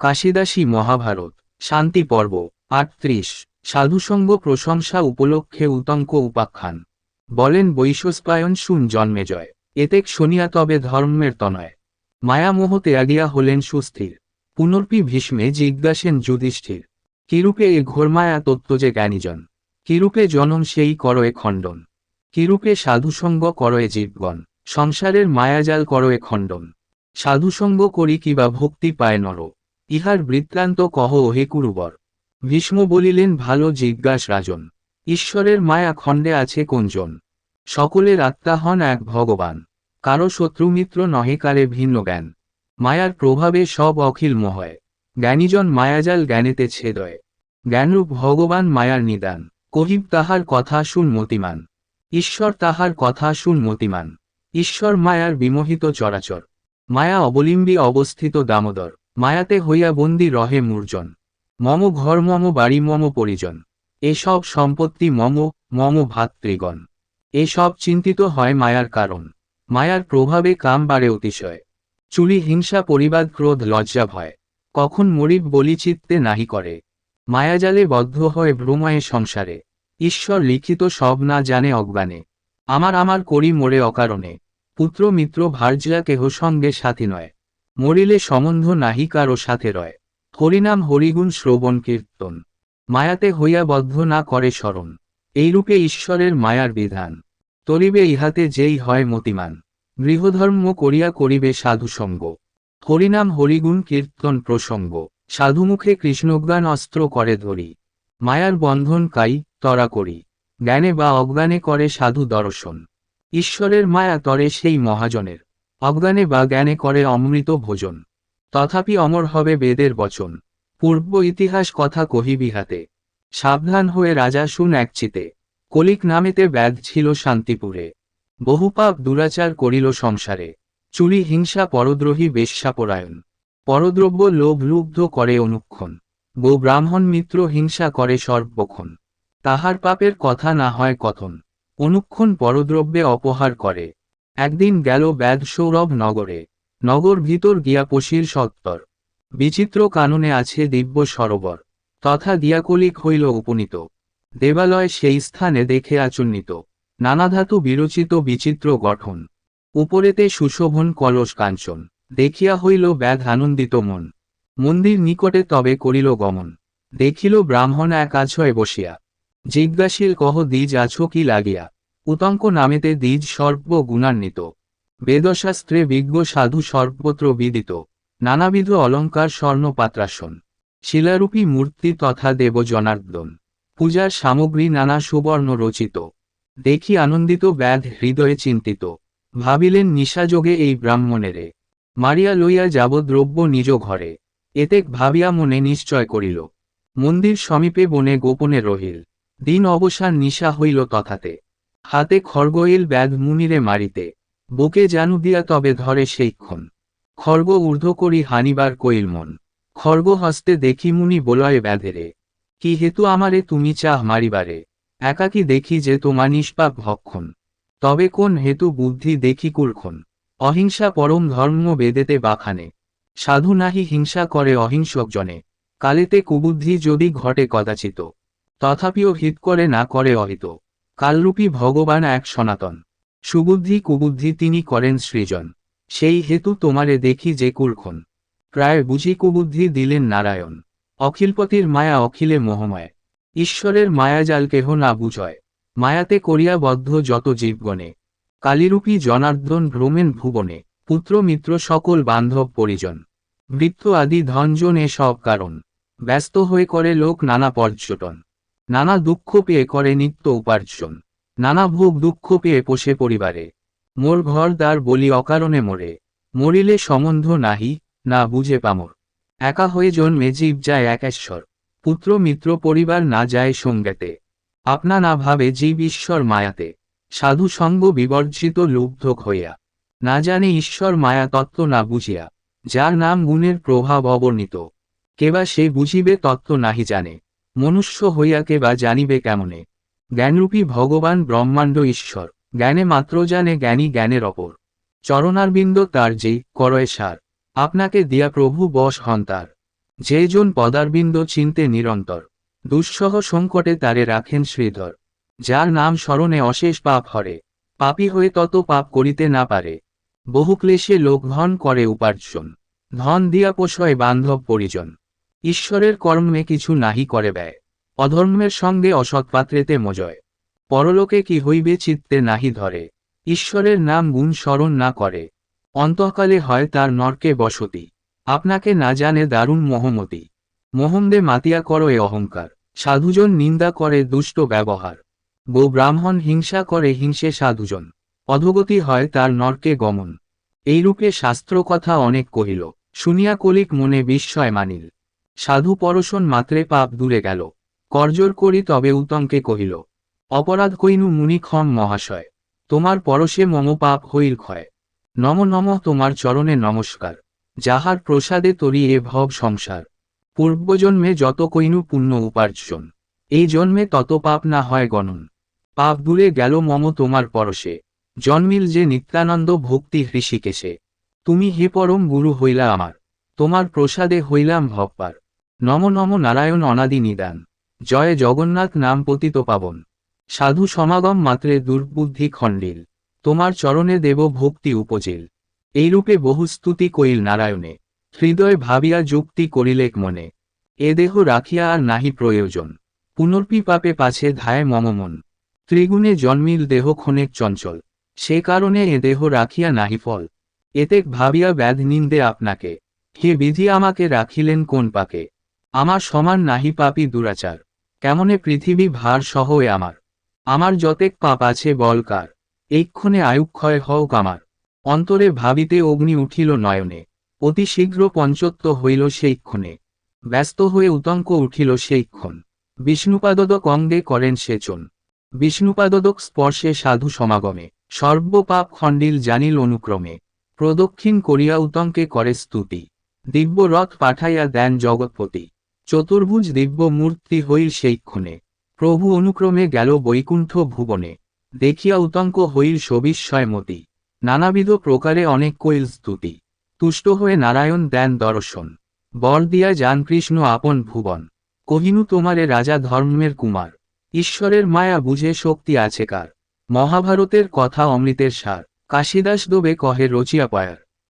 কাশিদাসী মহাভারত, শান্তি পর্ব আটত্রিশ সাধুসঙ্গ প্রশংসা উপলক্ষে উতঙ্ক উপাখ্যান। বলেন বৈশস্পায়ন শুন জন্মেজয় এতেক শুনিয়া তবে ধর্মের তনয়। মায়ামোহ ত্যাগিয়া হলেন সুস্থির, পুনর্পি ভীষ্মে জিজ্ঞাসেন যুধিষ্ঠির, কিরূপে এ ঘোরমায়া তত্ত্ব যে জ্ঞানীজন? কিরূপে জনম সেই করয়ে খণ্ডন? কিরূপে সাধুসঙ্গ করয়ে জীবগণ? সংসারের মায়াজাল করয়ে খণ্ডন? সাধুসঙ্গ করি কিবা ভক্তি পায় নর ইহার বৃত্তান্ত কহ হে কুরুবর। ভীষ্ম বলিলেন, ভালো জিজ্ঞাস রাজন, ঈশ্বরের মায়া খণ্ডে আছে কোনজন? সকলের আত্মা হন এক ভগবান, কারও শত্রুমিত্র নহে কারে ভিন্ন জ্ঞান। মায়ার প্রভাবে সব অখিল মহয় জ্ঞানীজন মায়াজাল জ্ঞানেতে ছেদয়। জ্ঞানরূপ ভগবান মায়ার নিদান, কহিব তাহার কথা শুন মতিমান। ঈশ্বর তাহার কথা শুন মতিমান, ঈশ্বর মায়ার বিমোহিত চরাচর। মায়া অবলিম্বী অবস্থিত দামোদর মায়াতে হইয়া বন্দি রহে মূর্জন। মম ঘর মম বাড়ি মম পরিজন। এসব সম্পত্তি মম মম ভাতৃগণ। এসব চিন্তিত হয় মায়ার কারণ। মায়ার প্রভাবে কাম বাড়ে অতিশয়। চুলি হিংসা, পরিবাদ, ক্রোধ, লজ্জা, ভয়। কখন মরিব বলি চিত্তে নাহি করে। মায়াজালে বদ্ধ হয়ে ভ্রময়ে সংসারে। ঈশ্বর লিখিত সব না জানে অজ্ঞানে। আমার আমার করি মোরে অকারণে। পুত্র, মিত্র ভার্যা কেহ সঙ্গে সাথী নয়। মরিলে সম্বন্ধ নাহি কারও সাথে রয়। হরিনাম হরিগুণ শ্রবণ কীর্তন। মায়াতে হইয়া বদ্ধ না করে স্মরণ। এইরূপে ঈশ্বরের মায়ার বিধান। তরিবে ইহাতে যেই হয় মতিমান। গৃহধর্ম করিয়া করিবে সাধুসঙ্গ। হরিনাম হরিগুণ কীর্তন প্রসঙ্গ। সাধুমুখে কৃষ্ণজ্ঞান অস্ত্র করে ধরি। মায়ার বন্ধন কাই, তরা করি। জ্ঞানে বা অজ্ঞানে করে সাধু দর্শন। ঈশ্বরের মায়া তরে সেই মহাজনের। অজ্ঞানে বা জ্ঞানে করে অমৃত ভোজন। তথাপি অমর হবে বেদের বচন। পূর্ব ইতিহাস কথা কহিবিহাতে সাবধান হয়ে রাজা শুন একচিতে। কলিক নামেতে ব্যাগ ছিল শান্তিপুরে। বহুপাপ দুরাচার করিল সংসারে। চুরি, হিংসা, পরদ্রোহী, বেশ্যাপরায়ণ। পরদ্রব্য, লোভ লুব্ধ করে অনুক্ষণ। গো ব্রাহ্মণ মিত্র হিংসা করে সর্বক্ষণ। তাহার পাপের কথা না হয় কথন। অনুক্ষণ পরদ্রব্যে অপহার করে। একদিন গেল ব্যাধ সৌরভ নগরে। নগর ভিতর গিয়া পশির সত্তর। বিচিত্র কাননে আছে দিব্য সরোবর। তথা দিয়াকলিক হইল উপনীত। দেবালয় সেই স্থানে দেখে আচন্নিত। নানা ধাতু বিরচিত বিচিত্র গঠন। উপরেতে সুশোভন কলস কাঞ্চন। দেখিয়া হইল ব্যাধ আনন্দিত মন। মন্দির নিকটে তবে করিল গমন। দেখিল ব্রাহ্মণ এক আছয় বসিয়া। জিজ্ঞাসিল কহ, দ্বিজ আছো কি লাগিয়া? উতঙ্ক নামেতে দ্বিজ সর্ব গুণান্বিত। বেদশাস্ত্রে বিজ্ঞ সাধু সর্বত্র বিদিত। নানাবিধ অলঙ্কার স্বর্ণ পাত্রাসন শিলারূপী মূর্তি তথা দেব জনার্দন পূজার সামগ্রী নানা সুবর্ণ রচিত। দেখি আনন্দিত ব্যাধ হৃদয়ে চিন্তিত। ভাবিলেন নিশাযোগে এই ব্রাহ্মণেরে। মারিয়া লইয়া যাব দ্রব্য নিজ ঘরে। এতেক ভাবিয়া মনে নিশ্চয় করিল। মন্দির সমীপে বনে গোপনে রহিল। দিন অবসান নিশা হইল তথাতে। হাতে খড়গইল ব্যাধ মুনিরে মারিতে, বুকে জানু দিয়া তবে ধরে সেইক্ষণ খর্গ ঊর্ধ্ব করি হানিবার কইল মন। খর্গ হস্তে দেখি মুনি বলয়ে ব্যাধেরে। কি হেতু আমারে তুমি চাহ মারিবারে? একাকি দেখি যে তোমা নিষ্পাপ ভক্ষণ। তবে কোন হেতু বুদ্ধি দেখি কুলক্ষণ। অহিংসা পরম ধর্ম বেদেতে বাখানে। সাধু নাহি হিংসা করে অহিংসক জনে। কালেতে কুবুদ্ধি যদি ঘটে কদাচিত। তথাপিও হিত করে না করে অহিত। কালরূপী ভগবান এক সনাতন। সুবুদ্ধি কুবুদ্ধি তিনি করেন সৃজন। সেই হেতু তোমারে দেখি যে কুলক্ষণ প্রায় বুঝি কুবুদ্ধি দিলেন নারায়ণ। অখিলপতির মায়া অখিলে মোহময়। ঈশ্বরের মায়াজাল কেহ না বুঝয়। মায়াতে করিয়া বদ্ধ যত জীবগণে। কালীরূপী জনার্দন ভ্রমেন ভুবনে। পুত্র মিত্র সকল বান্ধব পরিজন। বৃত্ত আদি ধনজন এ সব কারণ। ব্যস্ত হয়ে করে লোক নানা পর্যটন। নানা দুঃখ পেয়ে করে নিত্য উপার্জন। নানা ভোগ দুঃখ পেয়ে পোষে পরিবারে। মোর ঘর দ্বার বলি অকারণে মোরে। মরিলে সম্বন্ধ নাহি, না বুঝে পামর। একা হয়ে জন্মে জীব যায় একেশ্বর পুত্র মিত্র পরিবার না যায় সঙ্গেতে। আপনা না ভাবে জীব ঈশ্বর মায়াতে। সাধু সঙ্গ বিবর্জিত লুব্ধক হইয়া। না জানে ঈশ্বর মায়া তত্ত্ব না বুঝিয়া। যার নাম গুণের প্রভাব অবর্ণিত। কেবা সে বুঝিবে তত্ত্ব নাহি জানে। মনুষ্য হইয়া কেবা জানিবে কেমনে? জ্ঞানরূপী ভগবান ব্রহ্মাণ্ড ঈশ্বর, জ্ঞানে মাত্র জানে জ্ঞানী জ্ঞানের অপর। চরণারবিন্দ তার যেই, করয় সার। আপনাকে দিয়া প্রভু বশ হন তার। যে জন পদারবিন্দ চিনতে নিরন্তর, দুঃসহ সংকটে তারে রাখেন শ্রীধর। যার নাম স্মরণে অশেষ পাপ হরে। পাপী হয়ে তত পাপ করিতে না পারে। বহু ক্লেশে লোক ধন করে উপার্জন। ধন দিয়া পোষয় বান্ধব পরিজন। ঈশ্বরের কর্মে কিছু নাহি করে ব্যয়, অধর্মের সঙ্গে অসৎ পাত্রেতে মজয়। পরলোকে কি হইবে চিত্তে নাহি ধরে, ঈশ্বরের নাম গুণ স্মরণ না করে, অন্তকালে হয় তার নরকে বসতি, আপনাকে না জানে দারুণ মোহমতি। মোহমদে মাতিয়া করো এ অহংকার, সাধুজন নিন্দা করে দুষ্ট ব্যবহার। গো ব্রাহ্মণ হিংসা করে হিংসে সাধুজন, অধগতি হয় তার নরকে গমন। এইরূপে শাস্ত্র কথা অনেক কহিল, শুনিয়া কলিক মনে বিস্ময় মানিল। সাধু পরশন মাত্রে পাপ দূরে গেল। করজোর করি তবে উতঙ্কে কহিল, অপরাধ কইনু মুনি ক্ষম মহাশয়, তোমার পরশে মম পাপ হইল ক্ষয়। নম নম তোমার চরণে নমস্কার, যাহার প্রসাদে তরি এ ভব সংসার। পূর্বজন্মে যত কইনু পুণ্য উপার্জন, এই জন্মে তত পাপ না হয় গণন। পাপ দূরে গেল মম তোমার পরশে, জন্মিল যে নিত্যানন্দ ভক্তি হৃষিকেশে। তুমি হে পরম গুরু হইলা আমার, তোমার প্রসাদে হইলাম ভবপার নম নম নারায়ণ অনাদি নিদান। জয় জগন্নাথ নাম পতিত পাবন। সাধু সমাগম মাত্রে দুর্বুদ্ধি খণ্ডিল। তোমার চরণে দেব ভক্তি উপজিল। এইরূপে বহু স্তুতি কইল নারায়ণে। হৃদয় ভাবিয়া যুক্তি করিলেক মনে। এ দেহ রাখিয়া আর নাহি প্রয়োজন। পুনর্পি পাপে পাছে ধায় মমমন ত্রিগুণে জন্মিল দেহ ক্ষণেক চঞ্চল। সে কারণে এ দেহ রাখিয়া নাহি ফল। এতেক ভাবিয়া ব্যাধ নিন্দে আপনাকে। হে বিধি আমাকে রাখিলেন কোন পাকে? আমার সমান নাহি পাপি দুরাচার। কেমনে পৃথিবী ভার সহ এ আমার? আমার যতেক পাপ আছে বলকার এইক্ষণে আয়ুক্ষয় হওক আমার অন্তরে ভাবিতে অগ্নি উঠিল নয়নে। অতি শীঘ্র পঞ্চত্ব হইল সেইক্ষণে। ব্যস্ত হয়ে উতঙ্ক উঠিল সেইক্ষণ। বিষ্ণুপাদক অঙ্গে করেন সেচন। বিষ্ণুপাদক স্পর্শে সাধু সমাগমে। সর্বপাপ খণ্ডিল জানিল অনুক্রমে। প্রদক্ষিণ করিয়া উতঙ্কে করে স্তুতি। দিব্য রথ পাঠাইয়া দেন জগৎপতি। চতুর্ভুজ দিব্য মূর্তি হইল সেইক্ষণে। প্রভু অনুক্রমে গেল বৈকুণ্ঠ ভুবনে। দেখিয়া উতঙ্ক হইল সবিস্ময়মতি। নানাবিধ প্রকারে অনেক কইল স্তুতি। তুষ্ট হয়ে নারায়ণ দেন দর্শন। বর দিয়া যান কৃষ্ণ আপন ভুবন। কহিনু তোমারে রাজা ধর্মের কুমার। ঈশ্বরের মায়া বুঝে শক্তি আছে কার। মহাভারতের কথা অমৃতের সার। কাশিদাস দোবে কহে রচিয়া পায়ার